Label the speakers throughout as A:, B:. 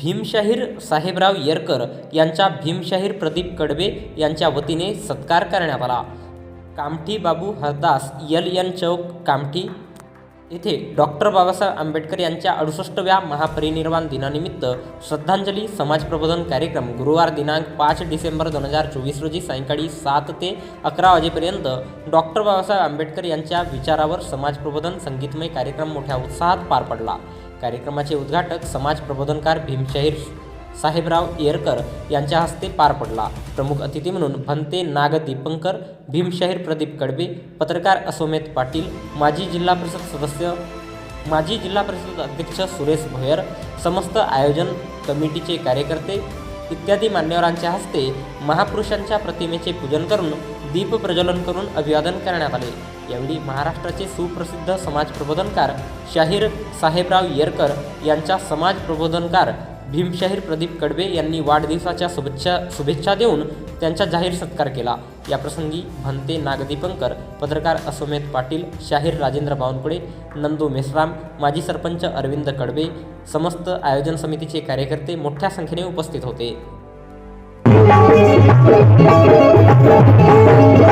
A: भीमशाहीर साहेबराव येरकर यांचा भीमशाहीर प्रदीप कडबे यांच्या वतीने सत्कार करण्यात आला. कामठी बाबू हरदास यल एन चौक कामठी येथे डॉक्टर बाबासाहेब आंबेडकर यांच्या अडुसष्टव्या महापरिनिर्वाण दिनानिमित्त श्रद्धांजली समाज प्रबोधन कार्यक्रम गुरुवार दिनांक पाच डिसेंबर दोन हजार चोवीस रोजी सायंकाळी सात ते अकरा वाजेपर्यंत डॉक्टर बाबासाहेब आंबेडकर यांच्या विचारावर समाज प्रबोधन संगीतमय कार्यक्रम मोठ्या उत्साहात पार पडला. कार्यक्रमाचे उद्घाटक समाज प्रबोधनकार भीमशाहीर साहेबराव येरकर यांच्या हस्ते पार पडला. प्रमुख अतिथी म्हणून भंते नाग दीपंकर भीमशाहीर प्रदीप कडबे पत्रकार असोमेत पाटील माजी जिल्हा परिषद सदस्य माजी जिल्हा परिषद अध्यक्ष सुरेश भोयर समस्त आयोजन कमिटीचे कार्यकर्ते इत्यादी मान्यवरांच्या हस्ते महापुरुषांच्या प्रतिमेचे पूजन करून दीप प्रज्वलन करून अभिवादन करण्यात आले. यावेळी महाराष्ट्राचे सुप्रसिद्ध समाज प्रबोधनकार शाहीर साहेबराव येरकर यांच्या समाज प्रबोधनकार भीमशाहीर प्रदीप कडबे यांनी वाढदिवसाच्या शुभेच्छा शुभेच्छा देऊन त्यांचा जाहीर सत्कार केला. याप्रसंगी भंते नागदीपंकर पत्रकार असोमेत पाटील शाहीर राजेंद्र बावनकुळे नंदू मेश्राम माजी सरपंच अरविंद कडबे समस्त आयोजन समितीचे कार्यकर्ते मोठ्या संख्येने उपस्थित होते.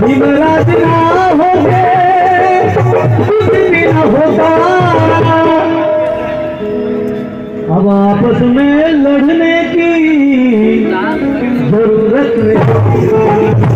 B: भीमराज ना होते कुछ होता अब आपस में लड़ने की जरूरत नहीं।